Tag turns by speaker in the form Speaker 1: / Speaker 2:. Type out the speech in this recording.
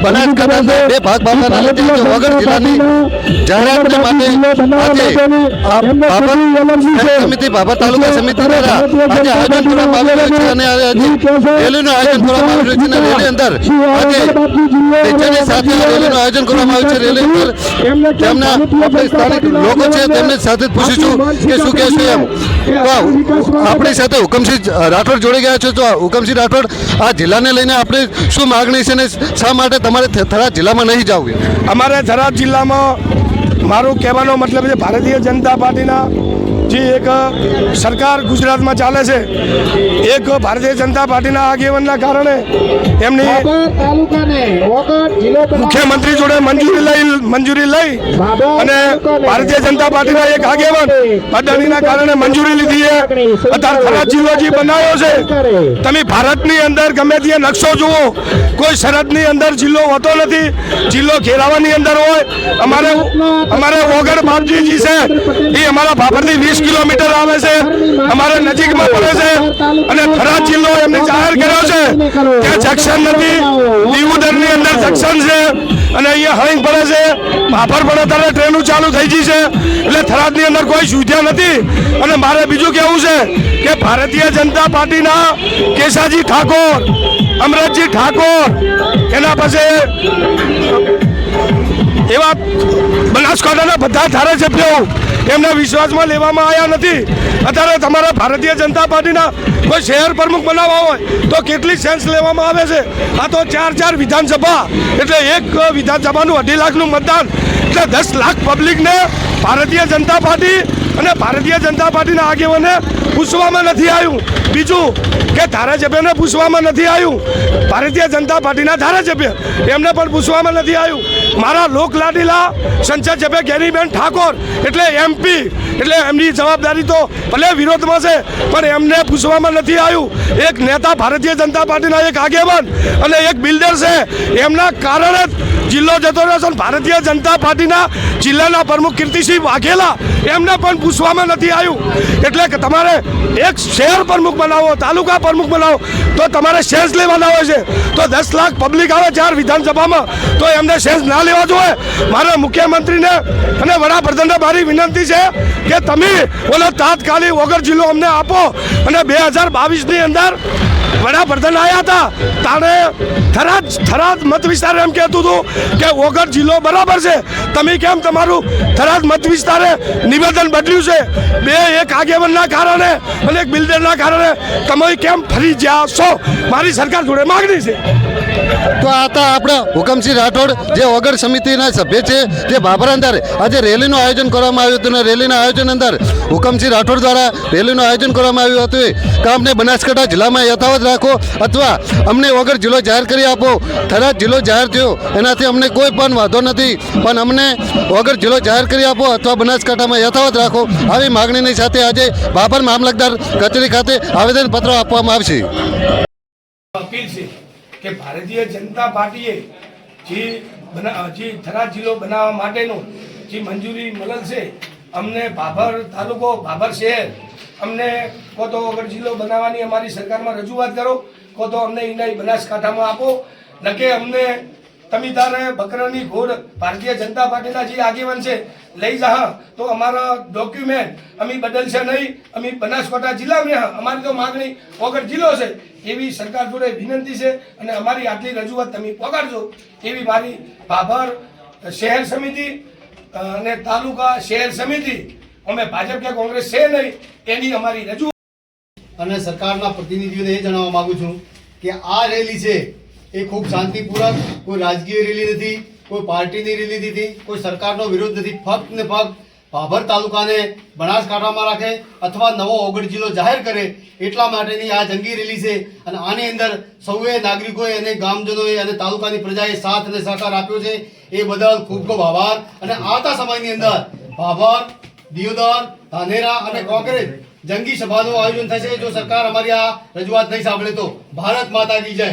Speaker 1: બનાસકાંઠાના બે ભાગ પાડવાના વગર જિલ્લાની જાહેરાતને માટે આજે આ બાબર શહેર સમિતિ બાબર તાલુકા સમિતિ દ્વારા આજે આયોજન કરવામાં આવી છે અને રેલીનું આયોજન કરવામાં છે અને રેલી અંદર આજે સાથે રેલીનું આયોજન કરવામાં આવ્યું છે રેલી અંદર. તેમના સ્થાનિક લોકો છે તેમને સાથે પૂછીશું કે શું કહેશું એમ. આપણી સાથે હુકમસિંહ રાઠોડ જોડી ગયા છો. તો હુકમસિંહ રાઠોડ, આ જિલ્લાને લઈને આપણે શું માગણી છે ને શા માટે તમારે થરાદ જિલ્લામાં નહીં જવું
Speaker 2: અમારે થરાદ જિલ્લામાં મારું કહેવાનો મતલબ છે, ભારતીય જનતા પાર્ટીના જે એક સરકાર ગુજરાતમાં ચાલે છે એક ભારતીય જનતા પાર્ટીના આગેવાનના કારણે એમની મુખ્યમંત્રી જોડે મંજૂરી લઈ મંજૂરી લઈ અને ભારતીય જનતા પાર્ટીના એક આગેવાન અદાણીના કારણે મંજૂરી લીધી છે. અત્યારે થરાદ જિલ્લો જે બનાવ્યો છે. તમે ભારતની અંદર ગમે ત્યાં નકશો જુઓ કોઈ સરહદની અંદર જિલ્લો હોતો નથી જિલ્લો ઘેરાવાની અંદર હોય. અમારે અમારે વગર બાપજીજી છે એ અમારા ભાભરની વીસ કિલોમીટર આવે છે, અમારે નજીકમાં પડે છે અને થરાદ જિલ્લો એમને જાહેર કર્યો છે કે જંકશન નથી દીવુદરની અંદર જંકશન છે અને અહીંયા હળિંગ પડે છે ભાભર પણ અત્યારે ટ્રેનો ચાલુ થઈ ગઈ છે. એટલે થરાદની અંદર કોઈ સુવિધા નથી. અને મારે બીજું કેવું છે કે ભારતીય જનતા પાર્ટીના કેશાજી ઠાકોર, અમરતજી ઠાકોર, એના પછી એવા બનાસકાંઠાના બધા ધારાસભ્યો એમના વિશ્વાસમાં લેવામાં આવ્યા નથી. અત્યારે તમારા ભારતીય જનતા પાર્ટીના કોઈ શહેર પ્રમુખ બનાવવા હોય તો કેટલી સેન્સ લેવામાં આવે છે? આ તો ચાર ચાર વિધાનસભા, એટલે એક વિધાનસભાનું અઢી લાખનું મતદાન. એટલે દસ લાખ પબ્લિકને ભારતીય જનતા પાર્ટી અને ભારતીય જનતા પાર્ટીના આગેવાને પૂછવામાં નથી આવ્યું. બીજું કે ધારાસભ્યને પૂછવામાં નથી આવ્યું. ભારતીય જનતા પાર્ટીના ધારાસભ્ય એમને પણ પૂછવામાં નથી આવ્યું. મારા લોકલાડીલા સંસદ સભ્ય ગેરીબેન ઠાકોર એટલે એમપી એટલે એમની જવાબદારી તો ભલે વિરોધમાં છે, પણ એમને પૂછવામાં નથી આવ્યું. એક નેતા ભારતીય જનતા પાર્ટીના એક આગેવાન અને એક બિલ્ડર છે. એમના કારણે જ જિલ્લો જતો રહ્યો છે ભારતીય જનતા પાર્ટીના જિલ્લાના પ્રમુખ કીર્તિસિંહ વાઘેલા એમને પણ પૂછવામાં નથી આવ્યું. એટલે કે તમારે એક શહેર પ્રમુખ બનાવો, તાલુકા પ્રમુખ બનાવો, તો તમારે સેન્સ લેવાના હોય છે. તો દસ લાખ પબ્લિક આવે ચાર વિધાનસભામાં, તો એમને સેન્સ ના લેવા જોઈએ. મારા મુખ્યમંત્રીને અને વડાપ્રધાનને મારી વિનંતી છે કે તમે ઓલો તાત્કાલિક વગર જિલ્લો અમને આપો. અને બે હજાર બાવીસની અંદર વડાપ્રધાન આવ્યા હતા. તાણે થરાદ થરાદ મત વિસ્તાર એમ કહેતું હતું કે ઓગર જિલ્લો બરાબર છે. તમે કેમ તમારું થરાદ મત વિસ્તારે નિવેદન બદલ્યું છે? બે, એક આગેવનના કારણે અને એક બિલ્ડરના કારણે તમે કેમ ફરી જ્યાં છો? મારી સરકાર જોડે માગણી છે.
Speaker 1: તો આ હતા આપણા હુકમસિંહ રાઠોડ, જે વગર સમિતિના સભ્ય છે, જે બાબર અંદર આજે રેલીનું આયોજન કરવામાં આવ્યું હતું અને રેલીના આયોજન અંદર. હુકમસિંહ રાઠોડ દ્વારા રેલીનું આયોજન કરવામાં આવ્યું હતું. કામને બનાસકાંઠા જિલ્લામાં યથાવત રાખો અથવા અમને વગર જિલ્લો જાહેર કરી આપો. થરાદ જિલ્લો જાહેર થયો. એનાથી અમને કોઈ પણ વાંધો નથી. પણ અમને વગર જિલ્લો જાહેર કરી આપો અથવા બનાસકાંઠામાં યથાવત રાખો. આવી માગણીની સાથે આજે બાબર મામલતદાર કચેરી ખાતે આવેદનપત્ર આપવામાં આવશે.
Speaker 2: અપીલ છે કે ભારતીય જનતા પાર્ટીએ જે જે જિલ્લો બનાવવા માટેનો જે મંજૂરી મળેલ છે અમને ભાભર તાલુકો ભાભર શહેર, અમને કો તો અગર જિલ્લો બનાવવાની અમારી સરકારમાં રજૂઆત કરો કો તો અમને ઇનાઈ બનાસકાંઠામાં આપો. નકે અમને તમે તારે બકરાની ઘોડ ભારતીય જનતા પાર્ટીના જે આગેવાન છે, લઈ જા તો અમારા ડોક્યુમેન્ટ અમે બદલશે નહીં, અમે બનાસકાંઠા જિલ્લામાં અમારી તો માગણી વગર જિલ્લો છે. એવી સરકાર જોડે વિનંતી છે અને અમારી આટલી રજૂઆત તમે પગાડજો. એવી મારી ભાભર શહેર સમિતિ અને તાલુકા શહેર સમિતિ, અમે ભાજપ કે કોંગ્રેસ છે નહીં, એની અમારી રજૂ
Speaker 3: અને સરકારના પ્રતિનિધિઓને એ જણાવવા માંગુ છું કે આ રેલી છે એ ખૂબ શાંતિપૂર્વક, કોઈ રાજકીય રેલી નથી, કોઈ પાર્ટીની રેલી નથી, કોઈ સરકારનો વિરોધ નથી, ફક્ત ને ફક્ત ભાભર તાલુકાને બનાસકાંઠામાં રાખે અથવા નવો ઓગઢ જિલ્લો જાહેર કરે એટલા માટેની આ જંગી રેલી છે. અને આની અંદર સૌએ નાગરિકોએ અને ગામજનોએ અને તાલુકાની પ્રજાએ સાથ અને સહકાર આપ્યો છે. એ બદલ ખૂબ ખૂબ આભાર. અને આવતા સમયની અંદર ભાભર, દિયોદર, ધાનેરા અને કોંગ્રેસ જંગી સભાનું આયોજન થશે. જો સરકાર અમારી આ રજૂઆત નહીં સાંભળે તો ભારત માતા કી જય.